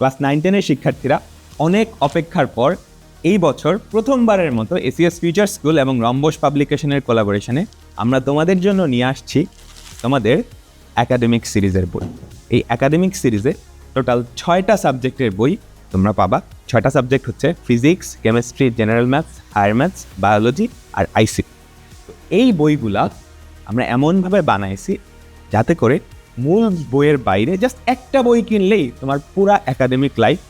Class nine টেনের শিক্ষার্থীরা অনেক অপেক্ষার পর এই বছর প্রথমবারের মতো এসিএস ফিউচার স্কুল এবং রম্বস পাবলিকেশনের কোলাবোরেশনে আমরা তোমাদের জন্য নিয়ে আসছি তোমাদের একাডেমিক সিরিজের বই। এই একাডেমিক সিরিজে টোটাল ছয়টা সাবজেক্টের বই তোমরা পাবা। ছয়টা সাবজেক্ট হচ্ছে physics chemistry general maths higher maths biology আর আইসি এই বইগুলা আমরা এমনভাবে বানাইছি যাতে করে মূল বইয়ের বাইরে জাস্ট একটা বই কিনলেই তোমার পুরা একাডেমিক লাইফ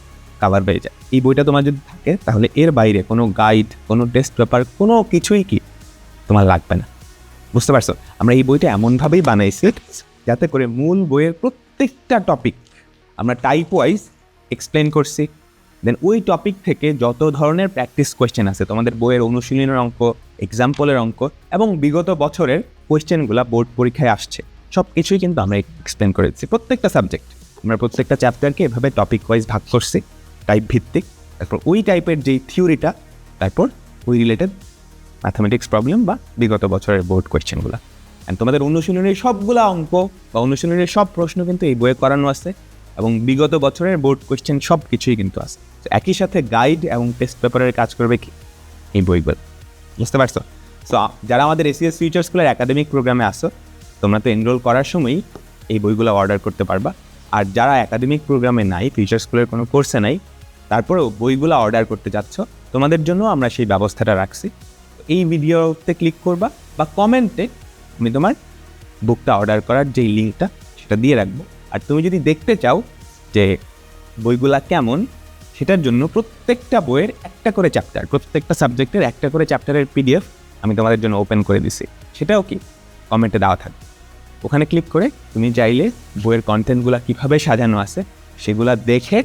কাভার হয়ে যায়। এই বইটা তোমার যদি থাকে, তাহলে এর বাইরে কোনো গাইড কোনো টেস্ট পেপার কোনো কিছুই কি তোমার লাগবে না। বুঝতে পারছ? আমরা এই বইটা এমনভাবেই বানাইছি যাতে করে মূল বইয়ের প্রত্যেকটা টপিক আমরা টাইপ ওয়াইজ এক্সপ্লেন করছি। দেন ওই টপিক থেকে যত ধরনের প্র্যাকটিস কোয়েশ্চেন আছে, তোমাদের বইয়ের অনুশীলনের অঙ্ক এক্সাম্পলের অঙ্ক এবং বিগত বছরের কোয়েশ্চেনগুলো বোর্ড পরীক্ষায় আসছে। সব কিছুই কিন্তু আমরা এক্সপ্লেন করে দিচ্ছি প্রত্যেকটা সাবজেক্ট আমরা প্রত্যেকটা চ্যাপ্টারকে এভাবে টপিক ওয়াইজ ভাগ করছি টাইপ ভিত্তিক, তারপর ওই টাইপের যেই থিওরিটা তারপর ওই রিলেটেড ম্যাথামেটিক্স প্রবলেম বা বিগত বছরের বোর্ড কোয়েশ্চেনগুলো অ্যান্ড তোমাদের অনুশীলনের সবগুলা অঙ্ক বা অনুশীলনের সব প্রশ্ন কিন্তু এই বইয়ে করানো আছে এবং বিগত বছরের বোর্ড কোয়েশ্চেন সব কিছুই কিন্তু আছে। একই সাথে গাইড এবং টেস্ট পেপারের কাজ করবে কি? এই বইগুলো। বুঝতে পারছ? সো যারা আমাদের এসিএস ফিউচার স্কুলের একাডেমিক প্রোগ্রামে আসো তোমরা তো এনরোল করার সময়ই এই বইগুলো অর্ডার করতে পারবা। আর যারা একাডেমিক প্রোগ্রামে নাই ফিউচার স্কুলের কোনো কোর্সে নাই, তারপরেও বইগুলো অর্ডার করতে যাচ্ছ, তোমাদের জন্য আমরা সেই ব্যবস্থাটা রাখছি। এই ভিডিওতে ক্লিক করবা বা কমেন্টে আমি তোমার বুকটা অর্ডার করার যেই লিঙ্কটা সেটা দিয়ে রাখব। আর তুমি যদি দেখতে চাও যে বইগুলা কেমন, সেটার জন্য প্রত্যেকটা বইয়ের একটা করে চ্যাপ্টার প্রত্যেকটা সাবজেক্টের একটা করে চ্যাপ্টারের পিডিএফ আমি তোমাদের জন্য ওপেন করে দিছি। সেটাও কি? কমেন্টে দেওয়া থাকবে। ওখানে ক্লিক করে তুমি চাইলে বইয়ের কন্টেন্টগুলো কীভাবে সাজানো আছে সেগুলা দেখে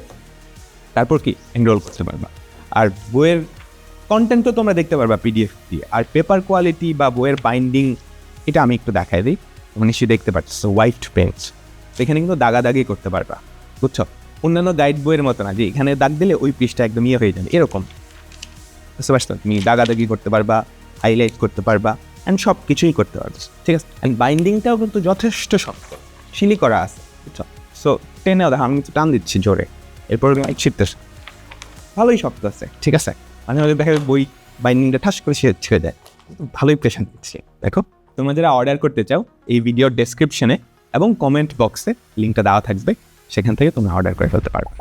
তারপর কি এনরোল করতে পারবা। আর বইয়ের কন্টেন্ট তো তোমরা দেখতে পারবা পিডিএফ দিয়ে। আর পেপার কোয়ালিটি বা বইয়ের বাইন্ডিং এটা আমি একটু দেখাই দিই, তোমরা নিশ্চয়ই দেখতে পাচ্ছ হোয়াইট পেজ এখানে কিন্তু দাগাদাগি করতে পারবা, বুঝছ? অন্যান্য গাইড বইয়ের মতো না, যে এখানে দাগ দিলে ওই পৃষ্ঠা একদম ইয়ে হয়ে যাবে, এরকম। বুঝতে পারছ? তুমি দাগাদাগি করতে পারবা হাইলাইট করতে পারবা। অ্যান্ড সব কিছুই করতে পারবে। ঠিক আছে? অ্যান্ড বাইন্ডিংটাও কিন্তু যথেষ্ট শক্ত। শিলি করা আছে। সো টেনেও দেখো, আমি কিন্তু টান দিচ্ছি জোরে। এরপর ছিটতেছে ভালোই শক্ত আছে, ঠিক আছে? আমি হয়তো দেখা বই বাইন্ডিংটা ঠাস করে সে ছেড়ে দেয়। ভালোই প্রেশার দিচ্ছি দেখো, তোমরা যারা অর্ডার করতে চাও, এই ভিডিওর ডেসক্রিপশনে এবং কমেন্ট বক্সে লিঙ্কটা দেওয়া থাকবে, সেখান থেকে তোমরা অর্ডার করে ফেলতে পারবে।